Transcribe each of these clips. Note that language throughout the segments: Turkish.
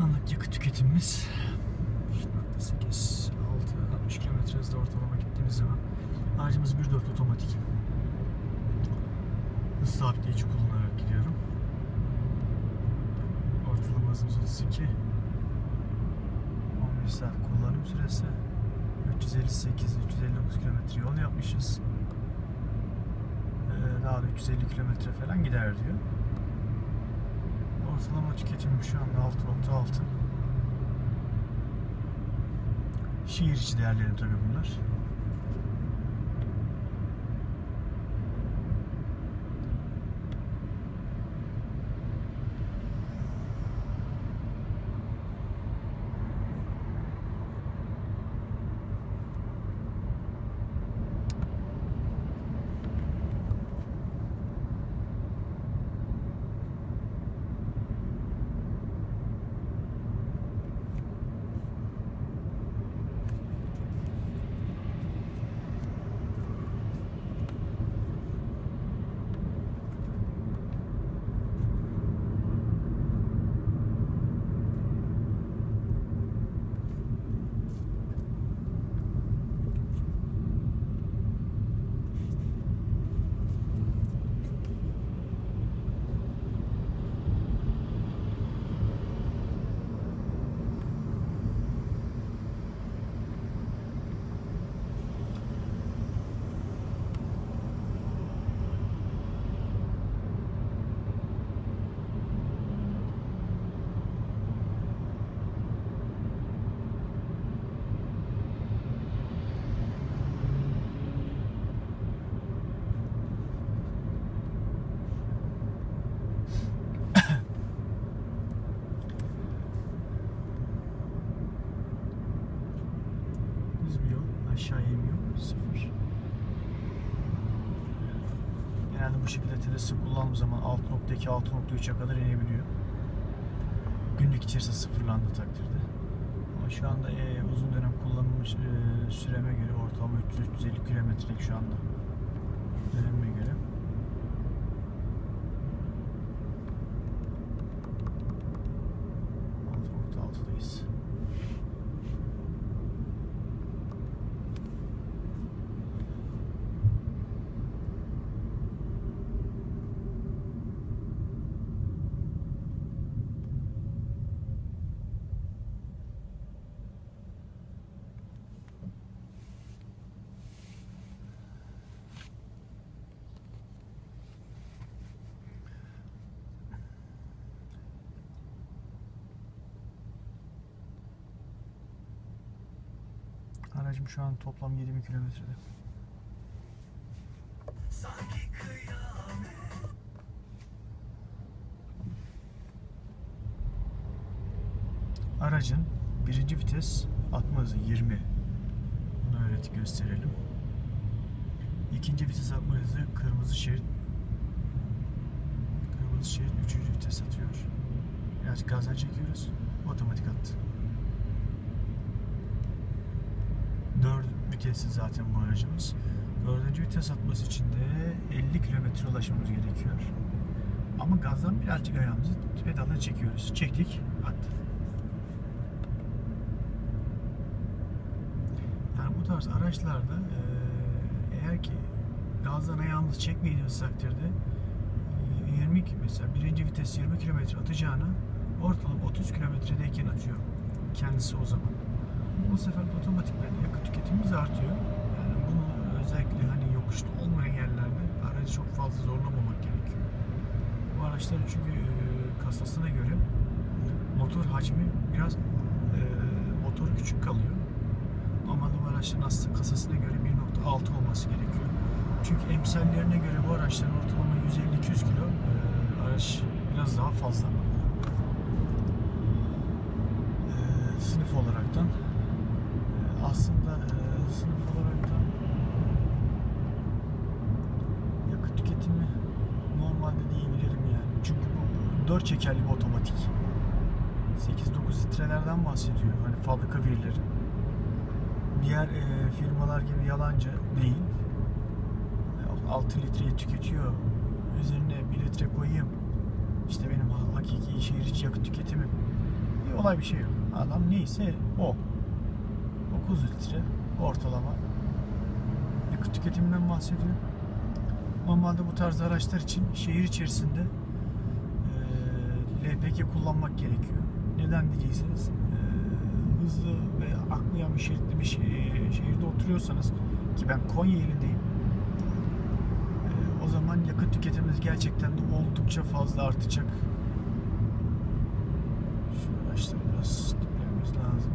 Anlık yakıt tüketimimiz 3.8 6 60 km hızla ortalama gittiğimiz zaman aracımız 1.4 otomatik hız sabitleyici kullanarak gidiyorum. Ortalama hızımız 32 11 saat kullanım süresi 358 359 km yol yapmışız. Ee, daha da 350 km falan gider diyor. Ortalama tüketimim şu anda 6.6. Şehir içi değerlerim tabii bunlar. Bu şekilde telesi kullandığım zaman 6.2 6.3'e kadar inebiliyor. Günlük içerisinde sıfırlandığı takdirde. Ama şu anda e, uzun dönem kullanılmış e, süreme göre ortalama 300-350 kilometrelik şu anda dönemime göre. Aracım şu an toplam 7000 kilometrede. Aracın birinci vites atma hızı 20. Bunu öğreti gösterelim. İkinci vites atma hızı kırmızı şerit. Kırmızı şerit üçüncü vites atıyor. Biraz gazdan çekiyoruz. Otomatik attı. Dört vitesli zaten bu aracımız. Dördüncü vites atması için de 50 kilometre ulaşmamız gerekiyor. Ama gazdan birazcık ayağımızı pedala çekiyoruz. Çektik, attı. Yani bu tarz araçlarda eee, eğer ki gazdan ayağımızı çekmediğimiz takdirde eee, 20 ki- mesela birinci vites 20 kilometre atacağını ortalama 30 kilometredeyken atıyor kendisi o zaman. Bu sefer de otomatikman yakıt tüketimimiz artıyor. Yani bunu özellikle hani yokuşlu olmayan yerlerde aracı çok fazla zorlamamak gerekiyor. Bu araçların çünkü e, kasasına göre motor hacmi biraz e, motoru küçük kalıyor. Ama bu araçların aslında kasasına göre 1.6 olması gerekiyor. Çünkü emsallerine göre bu araçların ortalama 150-200 kilo e, araç biraz daha fazla. Sınıf olaraktan aslında e, sınıf olaraktan yakıt tüketimi normalde diyebilirim yani. Çünkü bu 4 çekerli bir otomatik. 8-9 litrelerden bahsediyor. Hani fabrika verileri. Diğer e, firmalar gibi yalancı değil. E, 6 litreyi tüketiyor. Üzerine 1 litre koyayım. İşte benim ha- hakiki şehir içi yakıt tüketimim. olay bir şey yok. Adam neyse o. 9 litre ortalama yakıt tüketiminden bahsediyor. Normalde bu tarz araçlar için şehir içerisinde e, LPG kullanmak gerekiyor. Neden diyeceksiniz? E, hızlı ve akmayan bir şeritli bir şehirde oturuyorsanız ki ben Konya ilindeyim. E, o zaman yakıt tüketimimiz gerçekten de oldukça fazla artacak. Şu araçları biraz diplememiz lazım.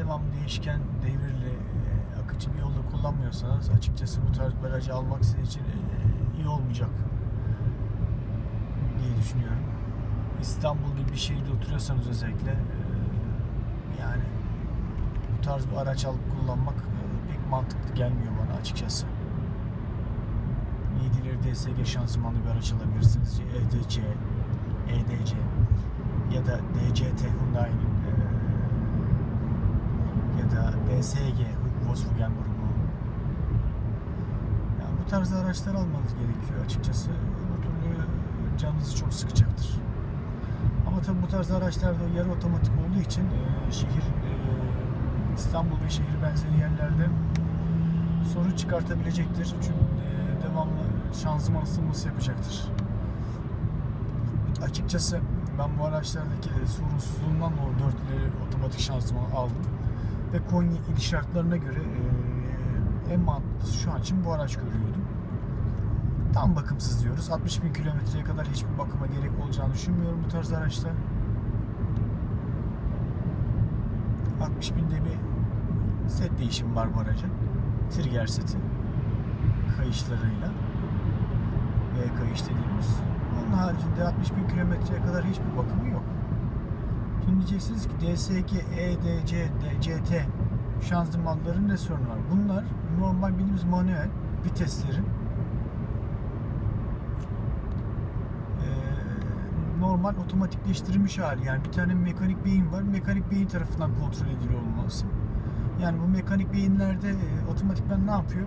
Devam değişken devirli e, akıcı bir yolda kullanmıyorsanız açıkçası bu tarz bir aracı almak sizin için e, iyi olmayacak diye düşünüyorum. İstanbul gibi bir şehirde oturuyorsanız özellikle e, yani bu tarz bir araç alıp kullanmak pek mantıklı gelmiyor bana açıkçası. 7'leri DSG şanzımanlı bir araç alabilirsiniz. EDC, EDC ya da DCT Hyundai'nin ya da BSG Volkswagen grubu. Yani bu tarz araçlar almanız gerekiyor açıkçası. Bu türlü canınızı çok sıkacaktır. Ama tabii bu tarz araçlarda yarı otomatik olduğu için e, şehir e, İstanbul ve şehir benzeri yerlerde sorun çıkartabilecektir. Çünkü e, devamlı şanzıman ısınması yapacaktır. Açıkçası ben bu araçlardaki sorunsuzluğundan dolayı dörtlü otomatik şanzıman aldım. Ve Konya il şartlarına göre en mantıklısı şu an için bu araç görüyordum. Tam bakımsız diyoruz. 60 bin kilometreye kadar hiçbir bakıma gerek olacağını düşünmüyorum bu tarz araçta. 60 binde bir set değişimi var bu aracın. Trigger seti. Kayışlarıyla. V kayış dediğimiz. Onun haricinde 60 bin kilometreye kadar hiçbir bakımı yok. Şimdi diyeceksiniz ki DSG, EDC, DCT şanzımanların ne sorunu var? Bunlar normal bildiğimiz manuel viteslerin normal otomatikleştirilmiş hali. Yani bir tane mekanik beyin var. Mekanik beyin tarafından kontrol ediliyor olması. Yani bu mekanik beyinlerde e, otomatikman ne yapıyor?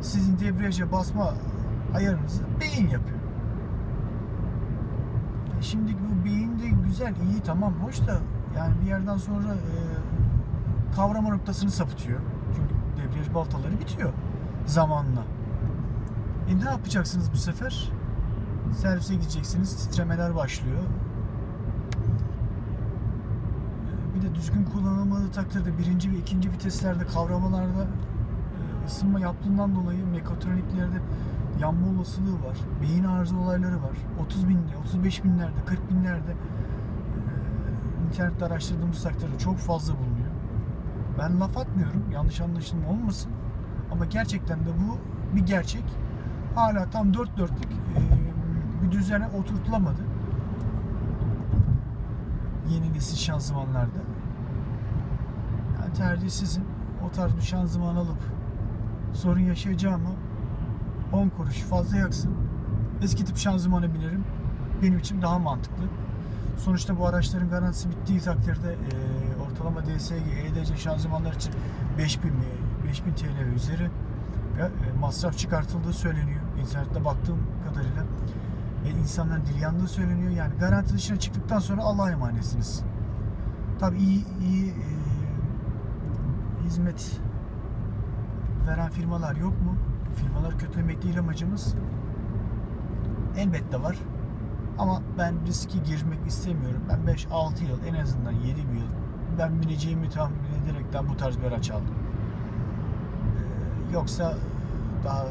Sizin debriyaja basma ayarınızı beyin yapıyor. E, Şimdi bu beyin de güzel, iyi, tamam, hoş da yani bir yerden sonra e, kavrama noktasını sapıtıyor. Çünkü debriyaj baltaları bitiyor zamanla. E ne yapacaksınız bu sefer? Servise gideceksiniz, titremeler başlıyor. E, Bir de düzgün kullanılmadığı takdirde birinci ve ikinci viteslerde kavramalarda e, ısınma yaptığından dolayı mekatroniklerde yanma olasılığı var. Beyin arıza olayları var. 30 binde, 35 binlerde, 40 binlerde internette araştırdığımız takdirde çok fazla bulunuyor. Ben laf atmıyorum. Yanlış anlaşılma olmasın. Ama gerçekten de bu bir gerçek. Hala tam dört dörtlük bir düzene oturtulamadı. Yeni nesil şanzımanlarda. Yani tercih sizin. O tarz bir şanzıman alıp sorun yaşayacağımı 10 kuruş fazla yaksın. Eski tip şanzımana binerim. Benim için daha mantıklı. Sonuçta bu araçların garantisi bittiği takdirde e, ortalama DSG, EDC şanzımanlar için 5000 mi, 5000 TL ve üzeri e, masraf çıkartıldığı söyleniyor. İnternette baktığım kadarıyla ve insanların dili yandığı söyleniyor. Yani garanti dışına çıktıktan sonra Allah'a emanetsiniz. Tabii iyi, iyi e, hizmet veren firmalar yok mu? Firmaları kötülemek değil amacımız. Elbette var. Ama ben riski girmek istemiyorum. Ben 5-6 yıl en azından 7 bir yıl ben bineceğimi tahmin ederekten bu tarz bir araç aldım. Ee, yoksa daha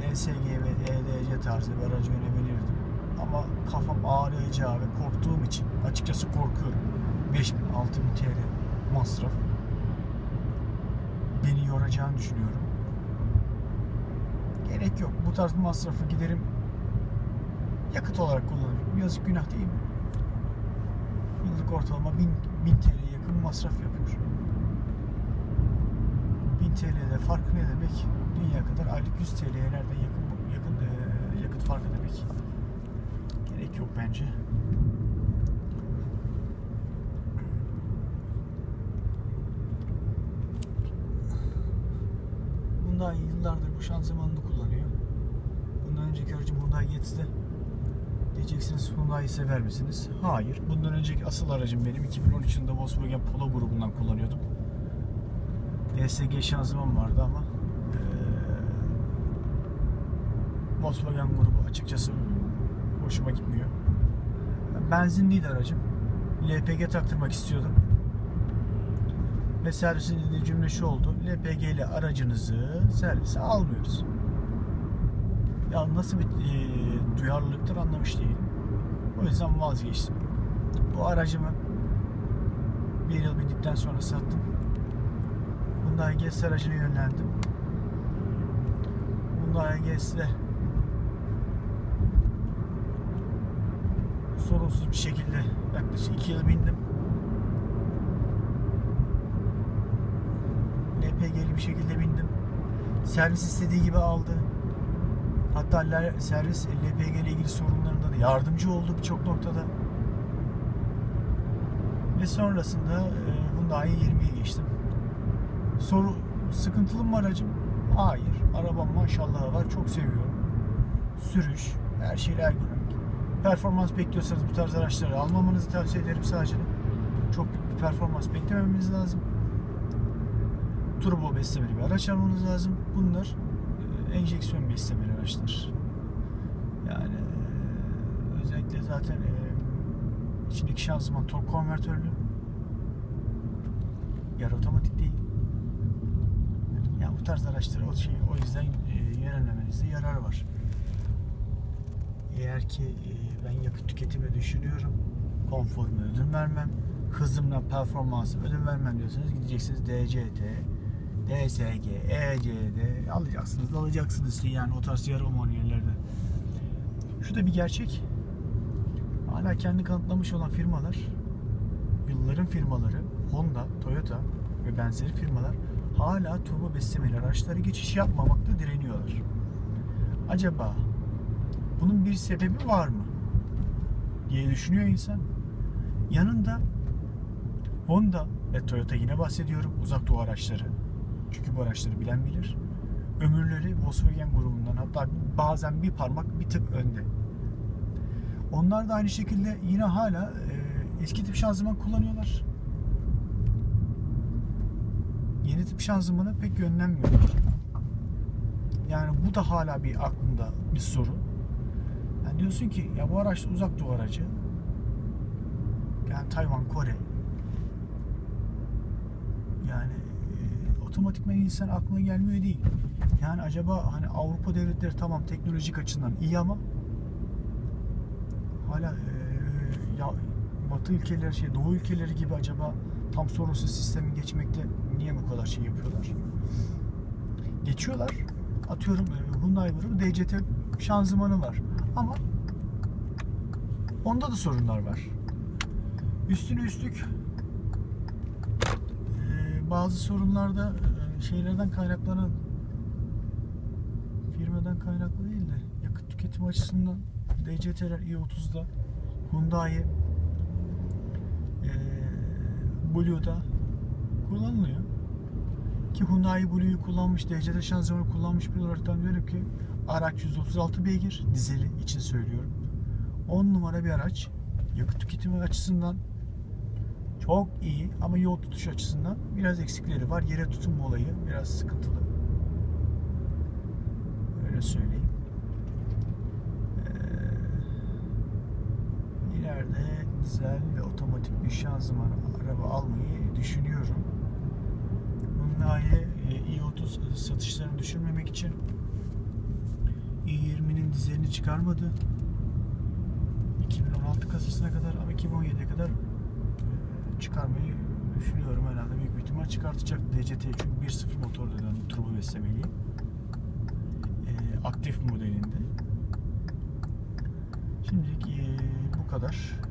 DSG ve EDC tarzı bir aracı önebilirdim. Ama kafam ağrıyacağı ve korktuğum için açıkçası korkuyorum. 5000 6000 TL masraf. Beni yoracağını düşünüyorum. Gerek yok. Bu tarz masrafı giderim yakıt olarak kullanırım. Yazık günah değil mi? Yıllık ortalama 1000, 1000 TL'ye yakın masraf yapıyor. 1000 TL'de fark ne demek? Dünya kadar aylık 100 TL'ye nereden yakın yakın yakıt farkı demek. Gerek yok bence. Hyundai yıllardır bu şanzımanını kullanıyor. Bundan önceki aracım Hyundai Getz'ti. Diyeceksiniz Hyundai'yi sever misiniz? Hayır. Bundan önceki asıl aracım benim 2013 yılında Volkswagen Polo grubundan kullanıyordum. DSG şanzıman vardı ama eee, Volkswagen grubu açıkçası hoşuma gitmiyor. Benzinliydi aracım. LPG taktırmak istiyordum. Ve servisin dediği cümle şu oldu. LPG aracınızı servise almıyoruz. Ya nasıl bir e, duyarlılıktır anlamış değilim. O yüzden vazgeçtim. Bu aracımı bir yıl bittikten sonra sattım. Hyundai Getz aracına yönlendim. Hyundai Getz'le sorunsuz bir şekilde yaklaşık 2 yıl bindim. LPG'li bir şekilde bindim. Servis istediği gibi aldı. Hatta servis LPG ile ilgili sorunlarında da yardımcı oldu birçok noktada. Ve sonrasında e, Hyundai 20'ye geçtim. Soru sıkıntılı mı aracım? Hayır. Arabam maşallah var. Çok seviyorum. Sürüş, her şeyle ergonomik. Performans bekliyorsanız bu tarz araçları almamanızı tavsiye ederim sadece. Çok büyük bir performans beklememeniz lazım. Turbo beslemeli bir araç almanız lazım. Bunlar e, enjeksiyon beslemeli araçlar. Yani e, özellikle zaten e, içindeki şanzıman tork konvertörlü. Yarı otomatik değil. Yani bu tarz araçları o şey o yüzden e, yönelmemenizde yarar var. Eğer ki ben yakıt tüketimi düşünüyorum, konforuma ödün vermem, hızımla performansı ödün vermem diyorsanız gideceksiniz DCT, DSG, ECD alacaksınız alacaksınız yani o tarz yarı manuellerde. Şu da bir gerçek. Hala kendi kanıtlamış olan firmalar, yılların firmaları Honda, Toyota ve benzeri firmalar hala turbo beslemeli araçlara geçiş yapmamakta direniyorlar. Acaba bunun bir sebebi var mı? diye düşünüyor insan. Yanında Honda ve Toyota yine bahsediyorum uzak doğu araçları. Çünkü bu araçları bilen bilir. Ömürleri Volkswagen grubundan hatta bazen bir parmak bir tık önde. Onlar da aynı şekilde yine hala e, eski tip şanzıman kullanıyorlar. Yeni tip şanzımana pek yönlenmiyorlar. Yani bu da hala bir aklında bir soru. Yani diyorsun ki ya bu araç uzak doğu aracı. Yani Tayvan, Kore. Yani otomatikman insan aklına gelmiyor değil. Yani acaba hani Avrupa devletleri tamam teknolojik açıdan iyi ama hala e, ya Batı ülkeleri şey Doğu ülkeleri gibi acaba tam sorunsuz sistemi geçmekte niye bu kadar şey yapıyorlar? Geçiyorlar. Atıyorum Hyundai grubu DCT şanzımanı var. Ama onda da sorunlar var. Üstüne üstlük bazı sorunlarda e, şeylerden kaynaklanan firmadan kaynaklı değil de yakıt tüketimi açısından DCT'ler i30'da Hyundai e, Blue'da kullanılıyor. Ki Hyundai Blue'yu kullanmış, DCT şanzımanı kullanmış bir olaraktan diyorum ki araç 136 beygir, dizeli için söylüyorum. 10 numara bir araç. Yakıt tüketimi açısından çok iyi ama yol tutuş açısından biraz eksikleri var. Yere tutunma olayı biraz sıkıntılı. Öyle söyleyeyim. Ee, ileride dizel ve otomatik bir şanzıman araba almayı düşünüyorum. Hyundai e, i30 satışlarını düşürmemek için i20'nin dizelini çıkarmadı. 2016 kasasına kadar ama 2017'ye kadar çıkarmayı düşünüyorum herhalde büyük bir ihtimal çıkartacak DCT çünkü 1.0 motor denen turbo beslemeli. Ee, aktif modelinde. Şimdilik ee, bu kadar.